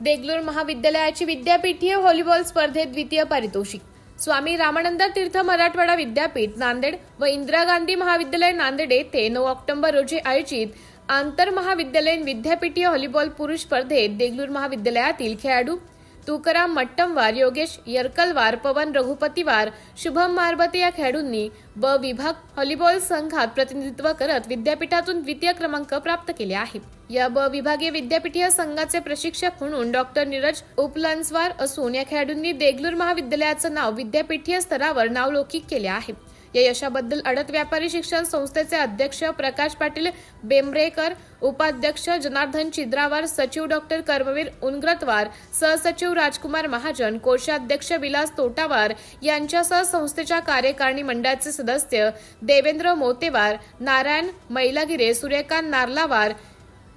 देगलूर महाविद्यालयाची विद्यापीठीय व्हॉलीबॉल स्पर्धेत द्वितीय पारितोषिक. स्वामी रामानंद तीर्थ मराठवाडा विद्यापीठ नांदेड व इंदिरा गांधी महाविद्यालय नांदेड येथे नऊ ऑक्टोबर रोजी आयोजित आंतर महाविद्यालयीन विद्यापीठीय व्हॉलीबॉल पुरुष स्पर्धेत देगलूर महाविद्यालयातील खेळाडू तुकाराम मट्टमवार योगेश यरकलवार पवन रघुपतीवार शुभम मारबते या खेळाडूंनी ब विभाग व्हॉलीबॉल संघात प्रतिनिधित्व करत विद्यापीठातून द्वितीय क्रमांक प्राप्त केले आहे. या ब विभागीय विद्यापीठीय संघाचे प्रशिक्षक म्हणून डॉक्टर नीरज उपलन्सवार असून या खेळाडूंनी देगलूर महाविद्यालयाचं नाव विद्यापीठीय स्तरावर नावलौकिक केले आहे. या यशाबद्दल अडत व्यापारी शिक्षण संस्थेचे अध्यक्ष प्रकाश पाटील बेंबरेकर उपाध्यक्ष जनार्दन चिद्रावार सचिव डॉक्टर कर्मवीर उनग्रतवार सहसचिव राजकुमार महाजन कोषाध्यक्ष विलास तोटावार यांच्यासह संस्थेच्या कार्यकारिणी मंडळाचे सदस्य देवेंद्र मोतेवार नारायण मैलागिरे सूर्यकांत नार्लावार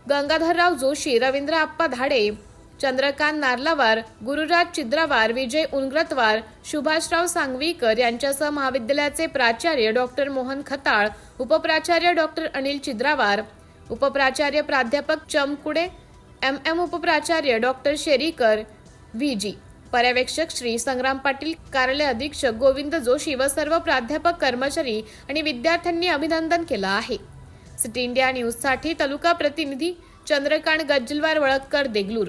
गंगाधरराव जोशी रवींद्र आप्पा धाडे चंद्रकांत नार्लावार गुरुराज चिद्रावार विजय उनग्रतवार सुभाषराव सांगवीकर यांच्यासह महाविद्यालयाचे प्राचार्य डॉक्टर मोहन खताळ उपप्राचार्य डॉक्टर अनिल चिद्रावार उपप्राचार्य प्राध्यापक चमकुडे एम एम उपप्राचार्य डॉक्टर शेरीकर व्ही. जी. पर्यवेक्षक श्री संग्राम पाटील कार्यालय अधीक्षक गोविंद जोशी व सर्व प्राध्यापक कर्मचारी आणि विद्यार्थ्यांनी अभिनंदन केलं आहे. सिटी इंडिया न्यूजसाठी तालुका प्रतिनिधी चंद्रकांत गज्जलवार वळककर देगलूर.